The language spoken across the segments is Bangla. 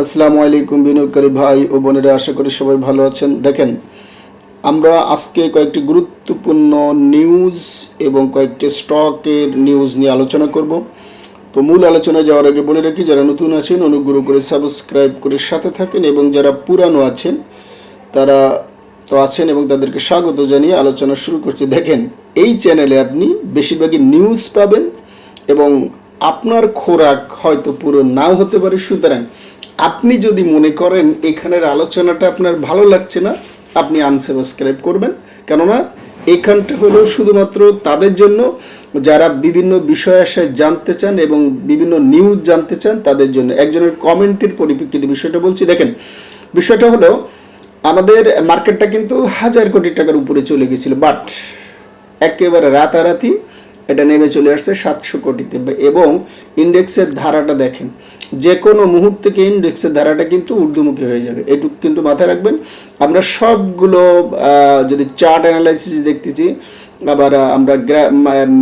আসসালামু আলাইকুম বিনিয়োগকারী ভাই ও বোনেরা, আশা করি সবাই ভালো আছেন। দেখেন, আমরা আজকে কয়েকটি গুরুত্বপূর্ণ নিউজ এবং কয়েকটি স্টকের নিউজ নিয়ে আলোচনা করব। তো মূল আলোচনায় যাওয়ার আগে বলে রাখি, যারা নতুন আছেন, অনুগ্রহ করে সাবস্ক্রাইব করে সাথে থাকেন এবং যারা পুরানো আছেন, তারা তো আছেন এবং তাদেরকে স্বাগত জানিয়ে আলোচনা শুরু করছি। দেখেন, এই চ্যানেলে আপনি বেশিরভাগই নিউজ পাবেন এবং আপনার খোরাক হয়তো পুরো নাও হতে পারে। সুতরাং আপনি যদি মনে করেন এখানের আলোচনাটা আপনার ভালো লাগছে না, আপনি আনসাবস্ক্রাইব করবেন। কেননা এখানটা হলো শুধুমাত্র তাদের জন্য, যারা বিভিন্ন বিষয় আশায় জানতে চান এবং বিভিন্ন নিউজ জানতে চান, তাদের জন্য। একজনের কমেন্টের পরিপ্রেক্ষিতে বিষয়টা বলছি। দেখেন, বিষয়টা হলো, আমাদের মার্কেটটা কিন্তু হাজার কোটি টাকার উপরে চলে গেছিল বাট একেবারে রাতারাতি এটা নেমে চলে আসছে সাতশো কোটিতে। এবং ইন্ডেক্সের ধারাটা দেখেন, যে কোনো মুহূর্ত থেকে ইন্ডেক্সের ধারাটা কিন্তু ঊর্ধ্বমুখী হয়ে যাবে। এটুকু কিন্তু মাথায় রাখবেন, আমরা সবগুলো যদি চার্ট অ্যানালাইসিস দেখতেছি, আবার আমরা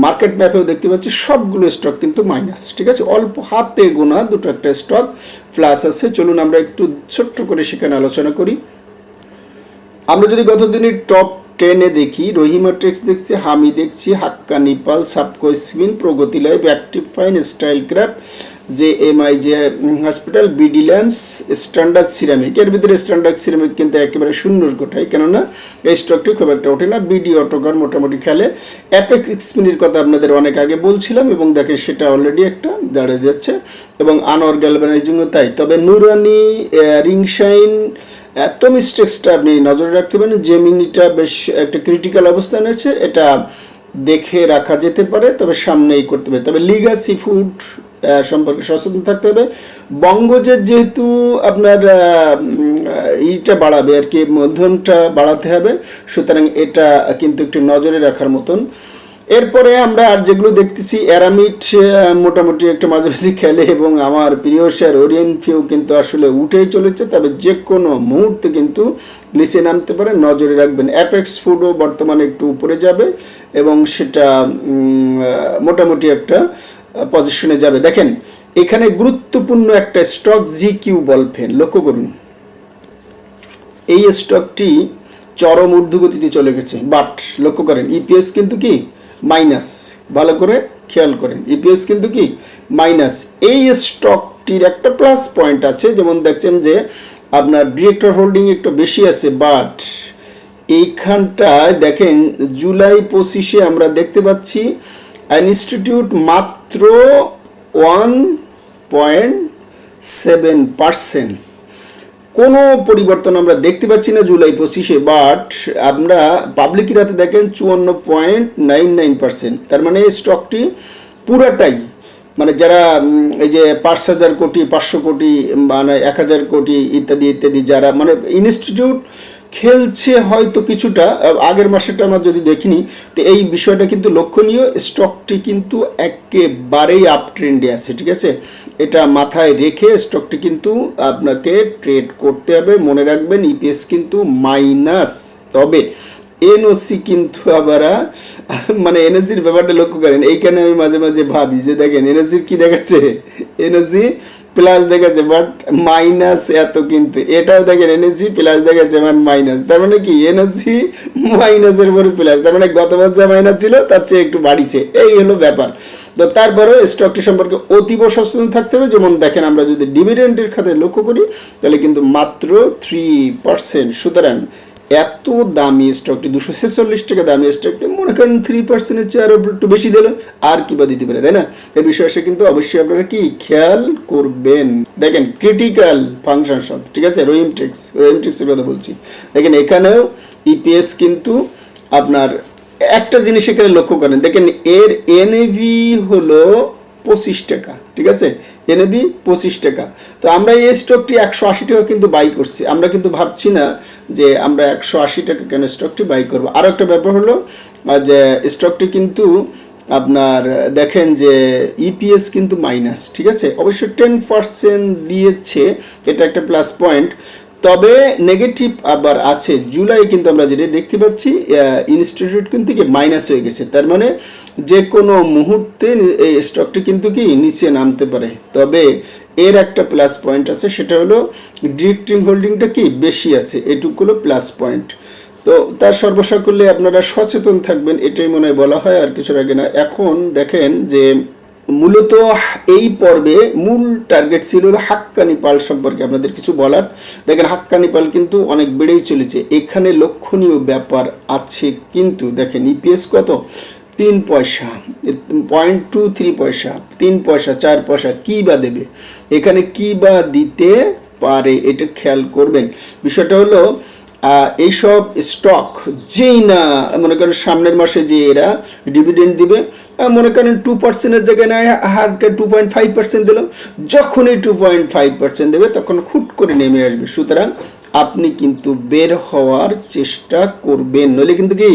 মার্কেট ম্যাপেও দেখতে পাচ্ছি, সবগুলো স্টক কিন্তু মাইনাস ঠিক আছে? অল্প হাতে গোনা দুটো একটা স্টক প্লাস আছে। চলুন আমরা একটু ছোট্ট করে সেখানে আলোচনা করি। আমরা যদি গত দিনের টপ টেনে দেখি রহিমাট্রিক্স দেখছি, হামি দেখছি, হাক্কা নিপাল Pragati live active fine style craft যে এম আই যে hospital BD lamps standard ceramic এর ভিতরে স্ট্যান্ডার্ড সিরামিক কিন্তু একেবারে শূন্যর কোঠায় কেননা এই স্টকটি খুব একটা ওঠে না। বিডি অটোকার মোটামুটি খেলে। অ্যাপেক্স স্পিনের কথা আপনাদের অনেক আগে বলছিলাম, এবং দেখে সেটা অলরেডি একটা দাঁড়িয়ে যাচ্ছে, এবং আনোয়ার গ্যালভানাইজিংও তাই। তবে নুরানি রিংশাইন এত মিস্টেক্সটা আপনি নজরে রাখতে পারেন যে মিনিটা বেশ একটা ক্রিটিক্যাল অবস্থানে আছে এটা দেখে রাখা যেতে পারে, তবে সামনেই করতে পারে তবে লিগা সি ফুড সম্পর্কে সচেতন থাকতে হবে। বঙ্গজের যেহেতু আপনার ইটা বাড়াবে আর কি, মূলধনটা বাড়াতে হবে, সুতরাং এটা কিন্তু একটু নজরে রাখার মতন। এরপরে আমরা আর যেগুলো দেখতেছি অ্যারামিট মোটামুটি একটু মাঝামাঝি খেলে এবং আমার প্রিয় শেয়ার ওরিয়েন ফিউ কিন্তু আসলে উঠেই চলেছে, তবে যে কোনো মুহূর্তে কিন্তু নিচে নামতে পারে, নজরে রাখবেন। অ্যাপেক্স ফুডও বর্তমানে একটু উপরে যাবে এবং সেটা মোটামুটি একটা পজিশনে যাবে। দেখেন, এখানে গুরুত্বপূর্ণ একটা স্টক জি কিউ বলফেন লক্ষ্য করুন। এই স্টকটি চরম ঊর্ধ্বগতিতে চলে গেছে বাট লক্ষ্য করেন ইপিএস কিন্তু কি? মাইনাস, ভালো করে খেয়াল করেন। ইপিএস কিন্তু কি? মাইনাস। এই স্টকটির একটা প্লাস পয়েন্ট আছে, যেমন দেখছেন যে আপনার ডিরেক্টর হোল্ডিং একটু বেশি আছে বাট এইখানটায় দেখেন জুলাই পঁচিশে আমরা দেখতে পাচ্ছি ইনস্টিটিউট মাত্র ওয়ান পয়েন্ট সেভেন পার্সেন্ট কোনো পরিবর্তন আমরা দেখতে পাচ্ছি না জুলাই পঁচিশে বাট আমরা পাবলিক রাতে দেখেন চুয়ান্ন পয়েন্ট নাইন নাইন পার্সেন্ট। তার মানে এই স্টকটি পুরাটাই মানে যারা এই যে পাঁচ হাজার কোটি, পাঁচশো কোটি মানে এক হাজার কোটি ইত্যাদি ইত্যাদি যারা মানে ইনস্টিটিউট খেলছে হয়তো কিছুটা আগের মাসেরটা আমরা যদি দেখিনি, তো এই বিষয়টা কিন্তু লক্ষণীয়। স্টকটি কিন্তু একেবারেই আপ ট্রেন্ডে আছে, ঠিক আছে? এটা মাথায় রেখে স্টকটি কিন্তু আপনাকে ট্রেড করতে হবে। মনে রাখবেন ইপিএস কিন্তু মাইনাস তবে এনওসি কিন্তু আবার মানে এনওসির ব্যাপারটা লক্ষ্য করেন। এইখানে আমি মাঝে মাঝে ভাবি যে দেখেন এনওসির কি দেখাচ্ছে? এনওসি প্লাস দেখাচ্ছে বাট মাইনাস এত কিন্তু। এটাও দেখেন এনএসি প্লাস দেখাচ্ছে বাট মাইনাস তার মানে কি? এনএসি মাইনাসের উপরে প্লাস তার মানে গত বছর যা মাইনাস ছিল, তার চেয়ে একটু বাড়িছে। এই হলো ব্যাপার। তো তারপরেও স্টকটি সম্পর্কে অতীব সচেতন থাকতে হবে। যেমন দেখেন, আমরা যদি ডিভিডেন্ডের খাতে লক্ষ্য করি, তাহলে কিন্তু মাত্র থ্রি পার্সেন্ট সুতরাং এত দামি স্টকটি দুশো ছেচল্লিশ টাকা দামি স্টকটি মনে করেন থ্রি পার্সেন্টের চেয়ে আরও একটু বেশি দিল, আর কি বা দিতে পারে, তাই না? এই বিষয়ে এসে কিন্তু অবশ্যই আপনারা কি খেয়াল করবেন? দেখেন ক্রিটিক্যাল ফাংশন সব ঠিক আছে? রোহিমটেক্স রোহিমটেক্সের কথা বলছি। দেখেন, এখানেও ইপিএস কিন্তু আপনার একটা জিনিস এখানে লক্ষ্য করেন। দেখেন, এর এনএভি হলো পঁচিশ টাকা, ঠিক আছে? এনএবি পঁচিশ টাকা। তো আমরা এই স্টকটি একশো আশি টাকা কিন্তু বাই করছি। আমরা কিন্তু ভাবছি না যে আমরা একশো আশি টাকা কেন স্টকটি বাই করব। আরও একটা ব্যাপার হলো যে স্টকটি কিন্তু আপনার, দেখেন যে ইপিএস কিন্তু মাইনাস ঠিক আছে? অবশ্য টেন পার্সেন্ট দিয়েছে, এটা একটা প্লাস পয়েন্ট তবে নেগেটিভ আবার আছে। জুলাই কিন্তু আমরা যেটা দেখতে পাচ্ছি ইনস্টিটিউট কিন্তু কি মাইনাস হয়ে গেছে। তার মানে যে কোনো মুহূর্তে এই স্টকটি কিন্তু কি নিচে নামতে পারে। তবে এর একটা প্লাস পয়েন্ট আছে, সেটা হলো ডিরেক্টিং হোল্ডিংটা কি বেশি আছে। এটুকু হলো প্লাস পয়েন্ট তো তার সর্বসাকুল্যে আপনারা সচেতন থাকবেন, এটাই মনে হয় বলা হয়, আর কিছুর আগে না। এখন দেখেন যে মূলত এই পর্বে মূল টার্গেট ছিল হাক্কানি পাল সম্পর্কে আপনাদের কিছু বলার। দেখেন হাক্কানি পাল কিন্তু অনেক বেড়েই চলেছে। এখানে লক্ষণীয় ব্যাপার আছে কিন্তু, দেখেন ইপিএস কত? তিন পয়সা পয়েন্ট টু থ্রি পয়সা, তিন পয়সা, চার পয়সা, কী বা দেবে? এখানে কী বা দিতে পারে, এটা খেয়াল করবেন। বিষয়টা হলো এইসব স্টক যেই না, মনে করেন সামনের মাসে যে এরা ডিভিডেন্ড দিবে মনে করেন টু পার্সেন্টের জায়গায় নয়, হারকে টু পয়েন্ট ফাইভ পার্সেন্ট দিল, যখনই টু পয়েন্ট ফাইভ পার্সেন্ট দেবে, তখন হুট করে নেমে আসবে। সুতরাং আপনি কিন্তু বের হওয়ার চেষ্টা করবেন। নইলে কিন্তু কি,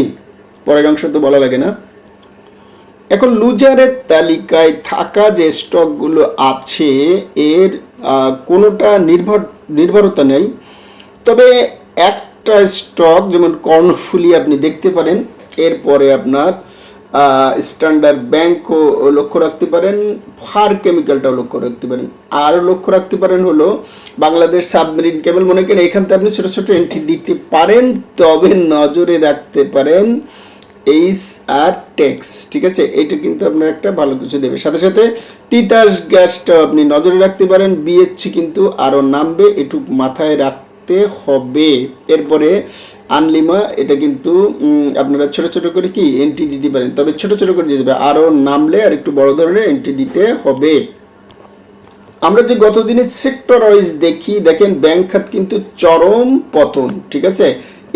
পরের অংশ তো বলা লাগে না। এখন লুজারের তালিকায় থাকা যে স্টকগুলো আছে, এর কোনোটা নির্ভর, নির্ভরতা নেই। তবে একটা স্টক, যেমন কর্ণফুলি আপনি দেখতে পারেন। এরপরে আপনার স্ট্যান্ডার্ড ব্যাংকও লক্ষ্য রাখতে পারেন, ফার কেমিক্যালটাও লক্ষ্য রাখতে পারেন। আর লক্ষ্য রাখতে পারেন হলো, বাংলাদেশ সাবমেরিন কেবল মনে করেন, এখান থেকে আপনি ছোটো ছোটো এন্ট্রি দিতে পারেন, তবে নজরে রাখতে পারেন এইস আর ট্যাক্স, ঠিক আছে? এটা কিন্তু আপনার একটা ভালো কিছু দেবে। সাথে সাথে তিতাস গ্যাসটাও আপনি নজরে রাখতে পারেন বিএসসি কিন্তু আরও নামবে, এটুক মাথায় রাখতে হবে। এরপরে আনলিমা, এটা কিন্তু আপনারা ছোট ছোট করে কি এন্ট্রি দিতে পারেন। তবে ছোট ছোট করে দিতে হবে আরও নামলে আর একটু বড় ধরনের এন্ট্রি দিতে হবে। আমরা যে গত দিনের সেক্টর ওয়াইজ দেখি, দেখেন ব্যাংক খাত কিন্তু চরম পতন, ঠিক আছে?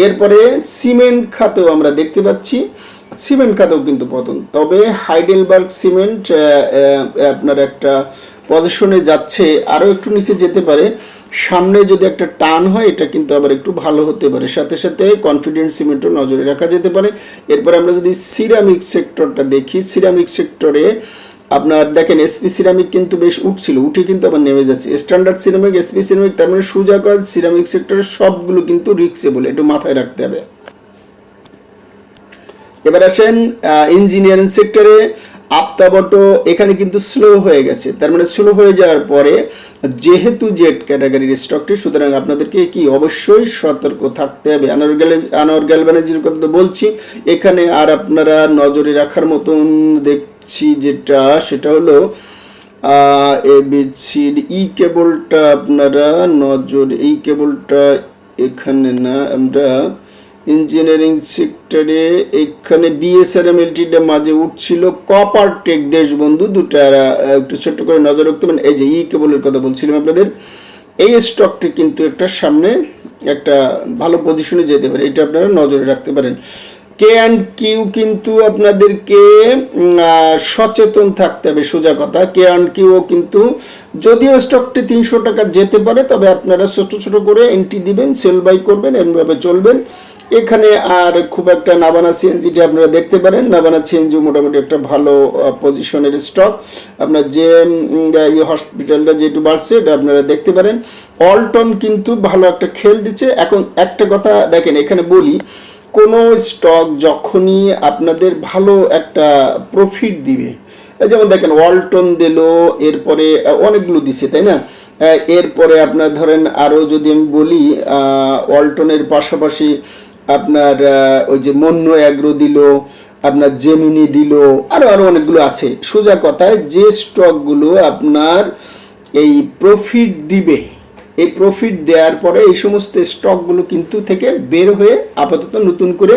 এরপরে সিমেন্ট খাতেও আমরা দেখতে পাচ্ছি। সিমেন্ট খাতেও কিন্তু পতন। তবে হাইডেলবার্গ সিমেন্ট আপনার একটা পজিশনে যাচ্ছে, আরও একটু নিচে যেতে পারে। সামনে যদি একটা টান হয়, এটা কিন্তু আবার একটু ভালো হতে পারে। সাথে সাথে কনফিডেন্স সিমেন্টও নজরে রাখা যেতে পারে। এরপরে আমরা যদি সিরামিক সেক্টরটা দেখি সিরামিক সেক্টরে আপনার দেখেন এসপি সিরামিক কিন্তু বেশ উঠছিল, উঠে কিন্তু আবার নেমে যাচ্ছে। স্ট্যান্ডার্ড সিরামিক এসপি সিরামিক তার মানে সুজা কাজ সিরামিক সেক্টরের সবগুলো কিন্তু রিক্সেবল একটু মাথায় রাখতে হবে। এবার আসেন ইঞ্জিনিয়ারিং সেক্টরে আপতাবটো এখানে কিন্তু স্লো হয়ে গেছে। তার মানে স্লো হয়ে যাওয়ার পরে যেহেতু জেট ক্যাটাগরির স্টকটি সুতরাং আপনাদেরকে কি অবশ্যই সতর্ক থাকতে হবে। আনোয়ার গ্যালে আনোয়ার গ্যালবানাজির কথা তো বলছি। এখানে আর আপনারা নজরে রাখার মতন দেখছি যেটা, সেটা হলো এবিসির ই কেবলটা আপনারা নজর, এই কেবলটা এখানে না, আমরা ইঞ্জিনিয়ারিং সেক্টরে এখানে বিএসআরএম এলটিটা মাঝে উঠছিল। কপার টেক দেশবন্ধু, দুটা একটু ছোট্ট করে নজর রাখতে পারেন। এই যে ই কেবলের কথা বলছিলাম আপনাদের। এই স্টকটি কিন্তু একটা সামনে একটা ভালো পজিশনে যেতে পারে। এটা আপনারা নজরে রাখতে পারেন। কে অ্যান্ড কিউ কিন্তু আপনাদেরকে সচেতন থাকতে হবে, সোজা কথা। কে অ্যান্ড কিউও কিন্তু যদিও স্টকটি তিনশো টাকা যেতে পারে, তবে আপনারা ছোট ছোট করে এন্ট্রি দিবেন সেল বাই করবেন এমভাবে চলবেন। এখানে আর খুব একটা নাবানা সিএনজিটা আপনারা দেখতে পারেন। নাবানা সিএনজি মোটামুটি একটা ভালো পজিশনের স্টক আপনার যে হসপিটালটা যেটু বাড়ছে, এটা আপনারা দেখতে পারেন। অল্টন কিন্তু ভালো একটা খেল দিচ্ছে। এখন একটা কথা দেখেন, এখানে বলি, কোনো স্টক যখনই আপনাদের ভালো একটা প্রফিট দিবে যেমন দেখেন ওয়ালটন দিল, এরপরে অনেকগুলো দিছে, তাই না? এরপরে আপনার ধরেন আরও যদি আমি বলি ওয়ালটনের পাশাপাশি আপনার ওই যে মন্য অ্যাগ্রো দিল, আপনার জেমিনি দিল আরও আরও অনেকগুলো আছে। সোজা কথায় যে স্টকগুলো আপনার এই প্রফিট দিবে, এই প্রফিট দেওয়ার পরে এই সমস্ত স্টকগুলো কিন্তু থেকে বের হয়ে আপাতত নতুন করে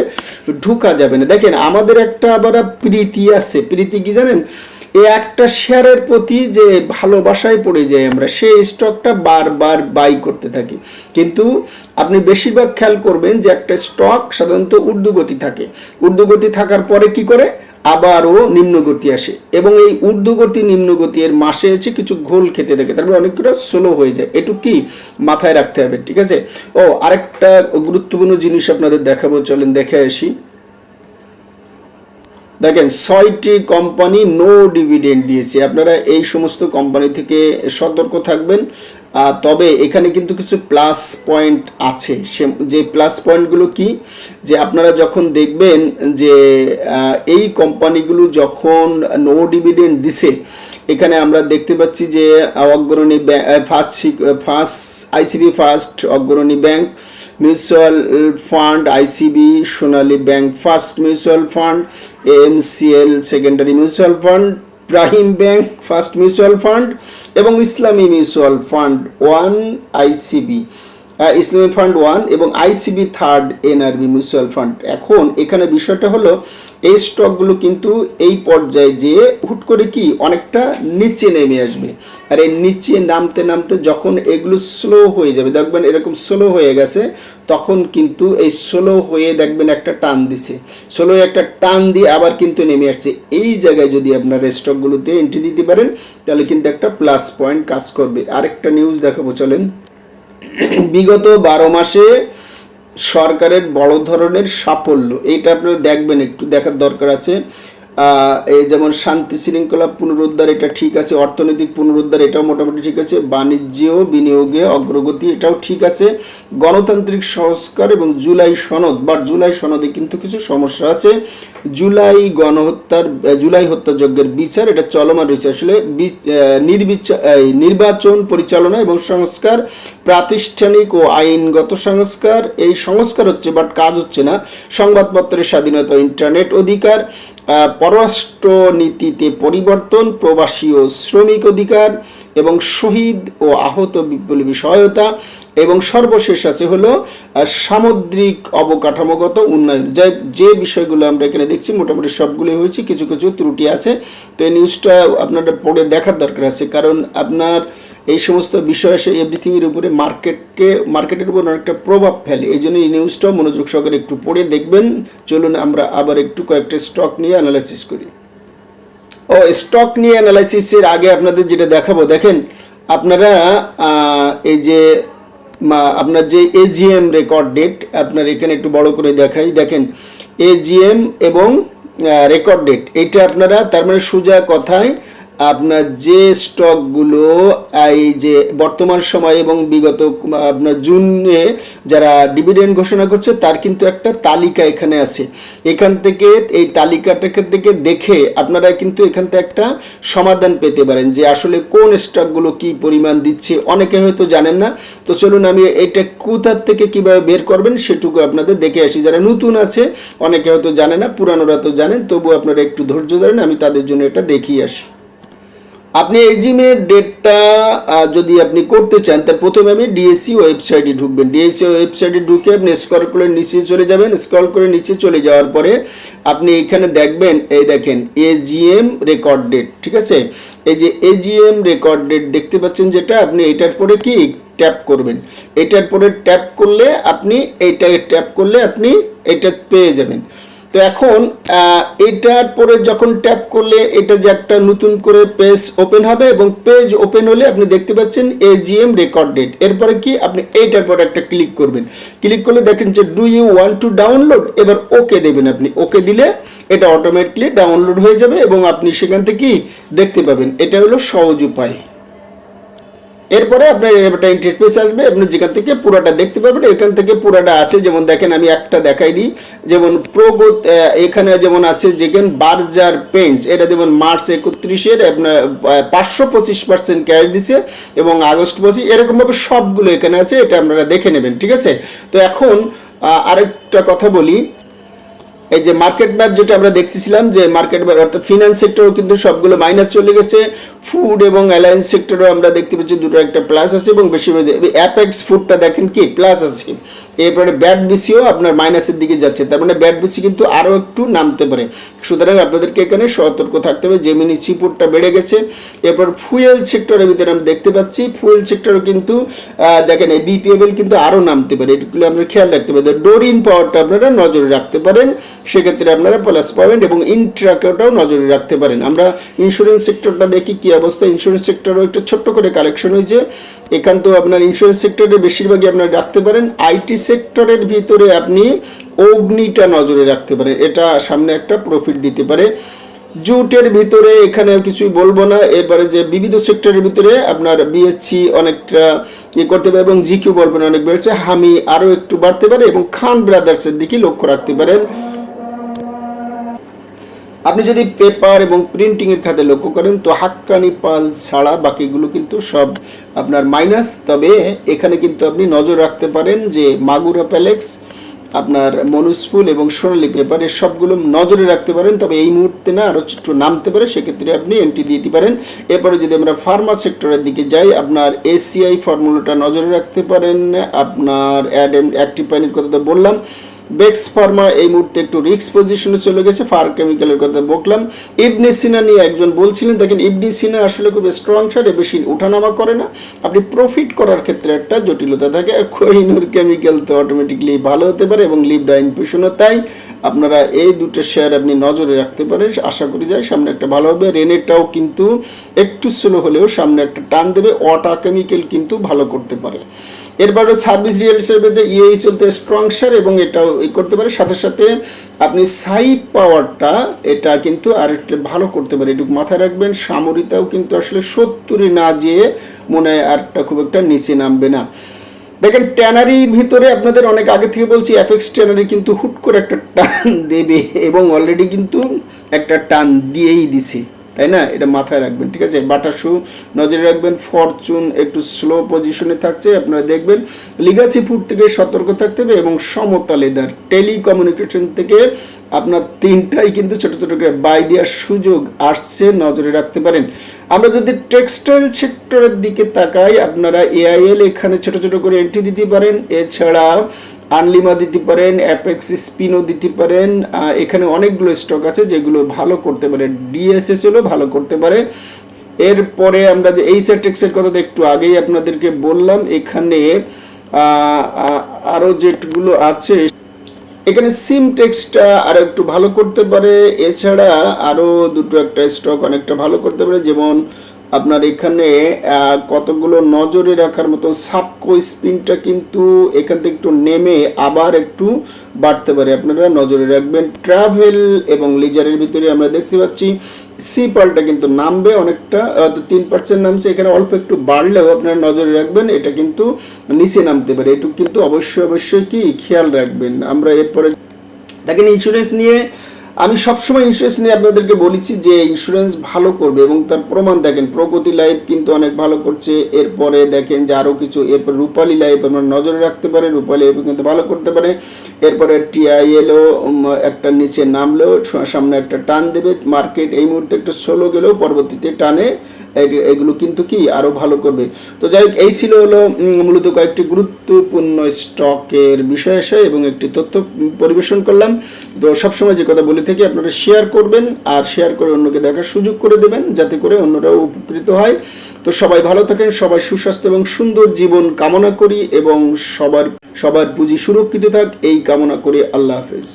ঢুকা যাবে না। দেখেন, আমাদের একটা আবার প্রীতি আছে। প্রীতি কি জানেন? এই একটা শেয়ারের প্রতি যে ভালোবাসায় পড়ে যাই আমরা সেই স্টকটা বারবার বাই করতে থাকি। কিন্তু আপনি বেশিরভাগ খেয়াল করবেন যে একটা স্টক সাধারণত ঊর্ধ্বগতি থাকে। ঊর্ধ্বগতি থাকার পরে কি করে? আবারও নিম্নগতি আসে। এবং এই ঊর্ধ্বগতি নিম্নগতি এর মাসে হচ্ছে কিছু ঘোল খেতে থাকে। তারপরে অনেকটা স্লো হয়ে যায়। একটু কি মাথায় রাখতে হবে, ঠিক আছে? ও, আরেকটা গুরুত্বপূর্ণ জিনিস আপনাদের দেখাবো। চলেন দেখে আসি। দেখেন ছয়টি কোম্পানি নো ডিভিডেন্ড দিয়েছে। আপনারা এই সমস্ত কোম্পানি থেকে সতর্ক থাকবেন। তবে এখানে কিন্তু কিছু প্লাস পয়েন্ট আছে। সে, যে প্লাস পয়েন্টগুলো কি? যে আপনারা যখন দেখবেন যে এই কোম্পানিগুলো যখন নো ডিভিডেন্ড দিছে, এখানে আমরা দেখতে পাচ্ছি যে, Agrani first first ICB first Agrani bank mutual fund ICB Sonali bank, first mutual fund MCL secondary mutual fund prime bank, first mutual fund এবং Islami mutual fund, one ICB Islami fund one এবং ICB third NRB mutual fund এখন এখানে বিষয়টা হলো, এই স্টকগুলো কিন্তু এই পর্যায়ে যে হুট করে কি অনেকটা নিচে নেমে আসবে। আর এই নিচে নামতে নামতে যখন এগুলো স্লো হয়ে যাবে, দেখবেন এরকম স্লো হয়ে গেছে, তখন কিন্তু এই স্লো হয়ে দেখবেন একটা টান দিছে। স্লো একটা টান দিয়ে আবার কিন্তু নেমে আসছে। এই জায়গায় যদি আপনার স্টকগুলোতে এন্ট্রি দিতে পারেন, তাহলে কিন্তু একটা প্লাস পয়েন্ট কাজ করবে। আরেকটা নিউজ দেখাবো, চলেন। বিগত বারো মাসে সরকারের বড় ধরনের সাফল্য এইটা আপনারা দেখবেন একটু দেখার দরকার আছে। এই যেমন শান্তি শৃঙ্খলা পুনরুদ্ধার, এটা ঠিক আছে। অর্থনৈতিক পুনরুদ্ধার, এটাও মোটামুটি ঠিক আছে। বাণিজ্য বিনিয়োগে অগ্রগতি, এটাও ঠিক আছে। গণতান্ত্রিক সংস্কার এবং জুলাই সনদ, বা জুলাই সনদে কিন্তু কিছু সমস্যা আছে। জুলাই গণহত্যার জুলাই হত্যাযজ্ঞের বিচার, এটা চলমান রয়েছে। আসলে নির্বাচন, পরিচালনা এবং সংস্কার, প্রাতিষ্ঠানিক ও আইনগত সংস্কার। এই সংস্কার হচ্ছে, বাট কাজ হচ্ছে না। সংবাদপত্রের স্বাধীনতা, ইন্টারনেট অধিকার পররাষ্ট্র নীতিতে পরিবর্তন, প্রবাসী ও শ্রমিক অধিকার এবং শহীদ ও আহত বিপ্লবী সহায়তা এবং সর্বশেষ আছে হলো সামুদ্রিক অবকাঠামোগত উন্নয়ন। যে যে বিষয়গুলো আমরা এখানে দেখছি, মোটামুটি সবগুলো হয়েছে, কিছু কিছু ত্রুটি আছে। তো এই নিউজটা আপনারা পড়ে দেখার দরকার আছে। কারণ আপনার এই সমস্ত বিষয় এসে এভরিথিংয়ের উপরে মার্কেটকে, মার্কেটের উপর অনেকটা প্রভাব ফেলে। এই জন্য এই নিউজটাও মনোযোগ সহকারে একটু পড়ে দেখবেন। চলুন আমরা আবার একটু কয়েকটা স্টক নিয়ে অ্যানালাইসিস করি। ও স্টক নিয়ে অ্যানালাইসিসের আগে আপনাদের যেটা দেখাবো, দেখেন আপনারা এই যে আপনার যে এজিএম রেকর্ড ডেট আপনার এখানে একটু বড় করে দেখাই। দেখেন এজিএম এবং রেকর্ড ডেট এটা আপনারা তার মানে সোজা কথায় আপনার যে স্টকগুলো এই যে বর্তমান সময় এবং বিগত, আপনার জুনে যারা ডিভিডেন্ড ঘোষণা করছে, তার কিন্তু একটা তালিকা এখানে আছে। এখান থেকে, এই তালিকাটাকে থেকে দেখে আপনারা কিন্তু এখান থেকে একটা সমাধান পেতে পারেন যে আসলে কোন স্টকগুলো কি পরিমাণ দিচ্ছে। অনেকে হয়তো জানেন না। তো চলুন আমি এটা কোথার থেকে কীভাবে বের করবেন সেটুকু আপনাদের দেখে আসি। যারা নতুন আছে, অনেকে হয়তো জানে না, পুরানোরা তো জানেন তবু আপনারা একটু ধৈর্য ধরেন, আমি তাদের জন্য এটা দেখিয়ে আসি। আপনি এই এজিমের ডেটটা যদি আপনি করতে চান তার প্রথমে আমি ডিএসসি ওয়েবসাইটে ঢুকবেন। ডিএসসি ওয়েবসাইটে ঢুকে আপনি স্ক্রল করে নিচে চলে যাবেন। স্ক্রল করে নিচে চলে যাওয়ার পরে আপনি এখানে দেখবেন, এই দেখেন এজিএম রেকর্ড ডেট ঠিক আছে? এই যে এজিএম রেকর্ড ডেট দেখতে পাচ্ছেন যেটা? আপনি এটার পরে কি? ট্যাপ করবেন। এটার পরে ট্যাপ করলে আপনি এইটা ট্যাপ করলে আপনি, এটা পেয়ে যাবেন। তো এখন এটার পরে যখন ট্যাপ করলে এটা যে একটা নতুন করে পেজ ওপেন হবে এবং পেজ ওপেন হলে আপনি দেখতে পাচ্ছেন এজিএম রেকর্ড ডেট এরপরে কি? আপনি এইটার পরে একটা ক্লিক করবেন। ক্লিক করলে দেখেন যে do you want to download এবার ওকে দেবেন আপনি। ওকে দিলে এটা অটোমেটিকলি ডাউনলোড হয়ে যাবে এবং আপনি সেখান থেকে দেখতে পাবেন। এটা হলো সহজ উপায়। এরপরে আপনার একটা ইন্টারফেস আসবে, আপনি যেখান থেকে পুরোটা দেখতে পাবেন এখান থেকে পুরোটা আছে। যেমন দেখেন, আমি একটা দেখাই দিই। যেমন প্রগত এখানে যেমন আছে যেখানে বার্জার পেন্টস এটা যেমন মার্চ একত্রিশের, আপনার পাঁচশো পঁচিশ পার্সেন্ট ক্যাশ দিছে এবং আগস্ট পঁচিশ, এরকমভাবে সবগুলো এখানে আছে, এটা আপনারা দেখে নেবেন, ঠিক আছে? তো এখন আরেকটা কথা বলি। এই যে মার্কেট ম্যাপ যেটা আমরা দেখতেছিলাম, যে মার্কেট ম্যাপ অর্থাৎ ফিনান্স সেক্টরও কিন্তু সবগুলো মাইনাস চলে গেছে। ফুড এবং অ্যালায়েন্স সেক্টরও আমরা দেখতে পাচ্ছি দুটো একটা প্লাস আছে এবং বেশি অ্যাপেক্স ফুডটা দেখেন কি? প্লাস আছে। এরপরে ব্যাট বিসিও আপনার মাইনাসের দিকে যাচ্ছে। তার মানে ব্যাট বিসি কিন্তু আরও একটু নামতে পারে। সুতরাং আপনাদেরকে এখানে সতর্ক থাকতে হবে। জেমিনি চিপুরটা বেড়ে গেছে, এরপর ফুয়েল সেক্টরের ভিতরে আমরা দেখতে পাচ্ছি। ফুয়েল সেক্টরও কিন্তু দেখেন এই বিপিএল কিন্তু আরও নামতে পারে। এগুলো আপনারা খেয়াল রাখতে পারেন ডোরিন পাওয়ারটা আপনারা নজরে রাখতে পারেন। সেক্ষেত্রে আপনারা প্লাস পয়েন্ট এবং ইন্ট্রাকেটাও নজরে রাখতে পারেন। আমরা ইন্স্যুরেন্স সেক্টরটা দেখি, কি অবস্থা? ইন্স্যুরেন্স সেক্টরও একটু ছোট্ট করে কালেকশন হয়েছে। এখান তো আপনার ইন্স্যুরেন্স সেক্টরে বেশিরভাগই আপনারা রাখতে পারেন। আইটি সেক্টরের ভিতরে আপনি অগ্নিটা নজরে রাখতে পারেন। এটা সামনে একটা প্রফিট দিতে পারে। জুটের ভিতরে এখানে আর কিছুই বলব না। এরপরে যে বিবিধ সেক্টরের ভিতরে আপনার বিএসসি অনেকটা ইয়ে করতে পারে এবং জিকিউ বলবেন অনেক বেড়েছে। হামি আরও একটু বাড়তে পারে এবং খান ব্রাদার্সের দিকে লক্ষ্য রাখতে পারেন। আপনি যদি পেপার এবং প্রিন্টিং এর খাতে লক্ষ্য করেন, তো হাক্কানি পাল ছাড়া বাকিগুলো কিন্তু সব আপনার মাইনাস তবে এখানে কিন্তু আপনি নজর রাখতে পারেন যে মাগুরা প্যালেক্স আপনার মনুসফুল এবং সোনালি পেপার এর সবগুলো নজরে রাখতে পারেন। তবে এই মুহূর্তে না আরও একটু নামতে পারে, সেক্ষেত্রে আপনি এন্ট্রি দিতে পারেন। এরপরে যদি আমরা ফার্মা সেক্টরের দিকে যাই, আপনার এসিআই ফর্মুলাটা নজরে রাখতে পারেন। আপনার অ্যাড অ্যাক্টিভ পাইনের কথা তো বললাম। বেক্স ফার্মা এই মুহূর্তে একটু রিক্স পজিশনে চলে গেছে, ফার কেমিক্যালের কথা বললাম ইবনি সিনা নিয়ে একজন বলছিলেন, দেখেন ইবনি সিনা আসলে খুব স্ট্রং সারে বেশি উঠানামা করে না। আপনি প্রফিট করার ক্ষেত্রে একটা জটিলতা থাকে আর কোহিনুর কেমিক্যাল তো অটোমেটিকলি ভালো হতে পারে এবং লিভডা ইনফিউশনও তাই। আপনারা এই দুটো শেয়ার আপনি নজরে রাখতে পারেন, আশা করি যায় সামনে একটা ভালো হবে। রেনেটাও কিন্তু একটু স্লো হলেও সামনে একটা টান দেবে অটা কেমিক্যাল কিন্তু ভালো করতে পারে। এরপরে সার্ভিস রিয়েলিটির মধ্যে ইএই চলতে স্ট্রং শেয়ার এবং এটাও ই করতে পারে। সাথে সাথে আপনি সাই পাওয়ারটা এটা কিন্তু আর ভালো করতে পারে। এটুকু মাথায় রাখবেন, সামরিতাও কিন্তু আসলে সত্তরে না যেয়ে মনে হয় আরটা খুব একটা নিচে নামবে না। দেখেন, ট্যানারি ভিতরে আপনাদের অনেক আগে থেকে বলছি এফএক্স ট্যানারি কিন্তু হুট করে একটা টান দেবে এবং অলরেডি কিন্তু একটা টান দিয়েই দিছে। তাই না? এটা মাথায় রাখবেন, ঠিক আছে? বাটা শু, নজরে রাখবেন, ফরচুন একটু স্লো পজিশনে থাকছে, আপনারা দেখবেন লিগাসি ফুড থেকে সতর্ক থাকতে হবে এবং সমতা লেদার টেলিকমিউনিকেশন থেকে আপনার তিনটাই কিন্তু ছোট ছোট করে বাই দেওয়ার সুযোগ আসছে, নজরে রাখতে পারেন। আমরা যদি টেক্সটাইল সেক্টরের দিকে তাকাই, আপনারা এআইএল এখানে ছোট ছোট করে এন্ট্রি দিতে পারেন। এছাড়া আনলিমা দিতে পারেন অ্যাপেক্স স্পিনও দিতে পারেন এখানে অনেকগুলো স্টক আছে যেগুলো ভালো করতে পারে ডিএসএস হলেও ভালো করতে পারে। এরপরে আমরা যে এই সেটেক্সের কথা তো একটু আগেই আপনাদেরকে বললাম এখানে আহ, আহ, আরও যেগুলো আছে এখানে সিম টেক্সটা আর একটু ভালো করতে পারে এছাড়া আরও দুটো একটা স্টক অনেকটা ভালো করতে পারে যেমন আপনার এখানে কতগুলো নজরে রাখার মতো সাবকো স্পিনটা কিন্তু এখান থেকে একটু নেমে আবার একটু বাড়তে পারে। আপনারা নজরে রাখবেন। ট্রাভেল এবং লিজারের ভিতরে আমরা দেখতে পাচ্ছি, সি পালটা কিন্তু নামবে অনেকটা তিন পার্সেন্ট নামছে। এখানে অল্প একটু বাড়লেও আপনারা নজরে রাখবেন, এটা কিন্তু নিচে নামতে পারে। এটুকু কিন্তু অবশ্যই অবশ্যই কি খেয়াল রাখবেন। আমরা এরপরে দেখেন ইন্স্যুরেন্স নিয়ে আমি সবসময় ইন্স্যুরেন্স নিয়ে আপনাদেরকে বলেছি যে ইন্স্যুরেন্স ভালো করবে এবং তার প্রমাণ দেখেন, প্রগতি লাইফ কিন্তু অনেক ভালো করছে। এরপরে দেখেন যে আরও কিছু, এরপর রূপালী লাইফ আপনার নজরে রাখতে পারেন, রূপালী লাইফ কিন্তু ভালো করতে পারে। এরপরে টিআইএলও একটা নিচে নামলেও, সামনে একটা টান দেবে। মার্কেট এই মুহূর্তে একটা সোলো গেলেও পরবর্তীতে টানে। এগুলো কিন্তু কি আরও ভালো করবে? তো যাই হোক, এই ছিল হলো মূলত কয়েকটি গুরুত্বপূর্ণ স্টকের বিষয় এসে এবং একটি তথ্য পরিবেশন করলাম। তো সবসময় যে কথা বলে থাকি, আপনারা শেয়ার করবেন আর শেয়ার করে অন্যকে দেখার সুযোগ করে দেবেন, যাতে করে অন্যরাও উপকৃত হয়। তো সবাই ভালো থাকেন, সবাই সুস্বাস্থ্য এবং সুন্দর জীবন কামনা করি এবং সবার সবার পুঁজি সুরক্ষিত থাক। এই কামনা করি আল্লাহ হাফেজ।